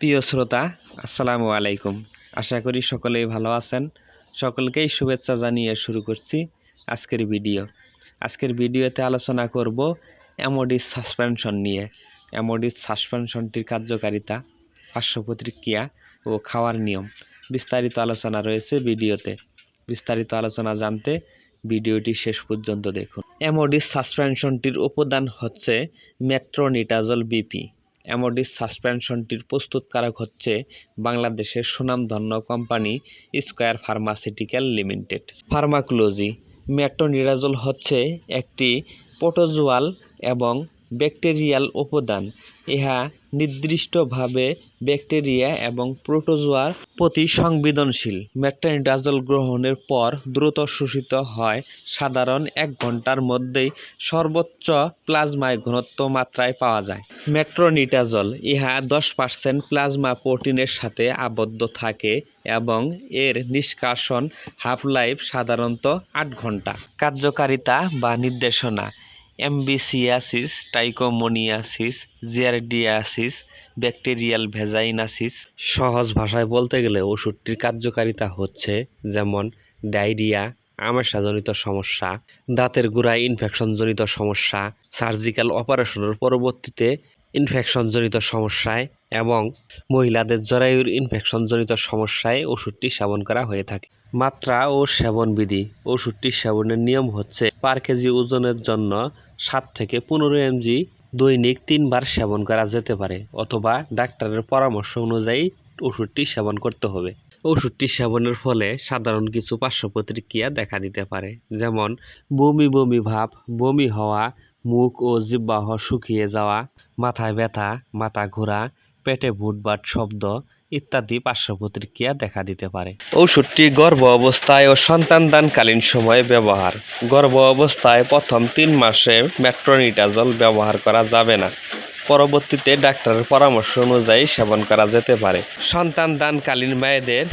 প্রিয় শ্রোতা, আসসালামু আলাইকুম। আশা করি সকলেই ভালো আছেন। সকলকেই শুভেচ্ছা জানিয়ে শুরু করছি আজকের ভিডিও। আজকের ভিডিওতে আলোচনা করব অ্যামোডিস সাসপেনশন নিয়ে। অ্যামোডিস সাসপেনশনটির কার্যকারিতা পার্শ্ব প্রতিক্রিয়া ও খাওয়ার নিয়ম। বিস্তারিত আলোচনা রয়েছে ভিডিওতে। বিস্তারিত আলোচনা জানতে ভিডিওটি শেষ পর্যন্ত দেখুন। অ্যামোডিস সাসপেনশনটির উপাদান হচ্ছে মেট্রোনিটাজল বিপি। অ্যামোডিস সাসপেনশনটির প্রস্তুতকারক হচ্ছে বাংলাদেশের সুনামধন্য company Square Pharmaceutical Limited. Pharmacology metronidazole হচ্ছে একটি প্রোটোজোয়াল এবং ব্যাকটেরিয়াল উপাদান ইহা নির্দিষ্টভাবে ব্যাকটেরিয়া এবং প্রোটোজোয়ার প্রতি সংবেদনশীল। মেট্রোনিডাজল গ্রহণের পর দ্রুত শোষিত হয় সাধারণ এক ঘণ্টার মধ্যেই সর্বোচ্চ প্লাজমায় ঘনত্ব মাত্রায় পাওয়া যায়। মেট্রোনিটাজল ইহা দশ পার্সেন্ট প্লাজমা প্রোটিনের সাথে আবদ্ধ থাকে এবং এর নিষ্কাশন হাফ লাইফ সাধারণত আট ঘণ্টা কার্যকারিতা বা নির্দেশনা অ্যাম্বিসিয়াসিস টাইকোমোনিয়াসিস, জিয়ারডিয়াসিস, ব্যাকটেরিয়াল ভেজাইনাসিস। সহজ ভাষায় বলতে গেলে ওষুধটির কার্যকারিতা হচ্ছে যেমন ডায়রিয়া, আমাশাজনিত সমস্যা, দাঁতের গোড়ায় ইনফেকশনজনিত সমস্যা, সার্জিক্যাল অপারেশনের পরবর্তীতে ইনফেকশনজনিত সমস্যায় এবং মহিলাদের জরায়ুর ইনফেকশনজনিত সমস্যায় ওষুধটি সেবন করা হয়ে থাকে। মাত্রা ও সেবন বিধি। ওষুধটি সেবনের নিয়ম হচ্ছে পার কেজি ওজনের জন্য সাত থেকে পনেরো এমজি দৈনিক তিনবার সেবন করা যেতে পারে অথবা ডাক্তারের পরামর্শ অনুযায়ী ওষুধটি সেবন করতে হবে। ওষুধটি সেবনের ফলে সাধারণ কিছু পার্শ্ব প্রতিক্রিয়া দেখা দিতে পারে, যেমন বমি বমি ভাব, বমি হওয়া, মুখ ও জিহ্বাহ শুকিয়ে যাওয়া, মাথায় ব্যথা, মাথা ঘোরা পেটে ভুটভাট শব্দ ইত্যাদি পার্শ্ব প্রতিক্রিয়া দেখা দিতে পারে। ওষুধটি গর্ভ অবস্থায় ও সন্তানদানকালীন সময়ে ব্যবহার। গর্ভ অবস্থায় প্রথম তিন মাসে মেট্রোনিটাজল ব্যবহার করা যাবে না। পরবর্তীতে ডাক্তারের পরামর্শ অনুযায়ী সেবন করা যেতে পারে। সন্তান দানকালীন মায়েদের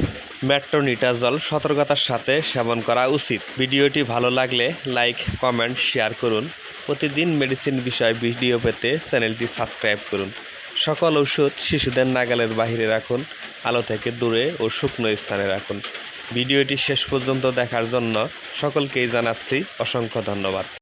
মেট্রোনিটাজল সতর্কতার সাথে সেবন করা উচিত। ভিডিওটি ভালো লাগলে লাইক, কমেন্ট, শেয়ার করুন। প্রতিদিন মেডিসিন বিষয় ভিডিও পেতে চ্যানেলটি সাবস্ক্রাইব করুন। সকল ওষুধ শিশুদের নাগালের বাহিরে রাখুন, আলো থেকে দূরে ও শুকনো স্থানে রাখুন। ভিডিওটি শেষ পর্যন্ত দেখার জন্য সকলকেই জানাচ্ছি অসংখ্য ধন্যবাদ।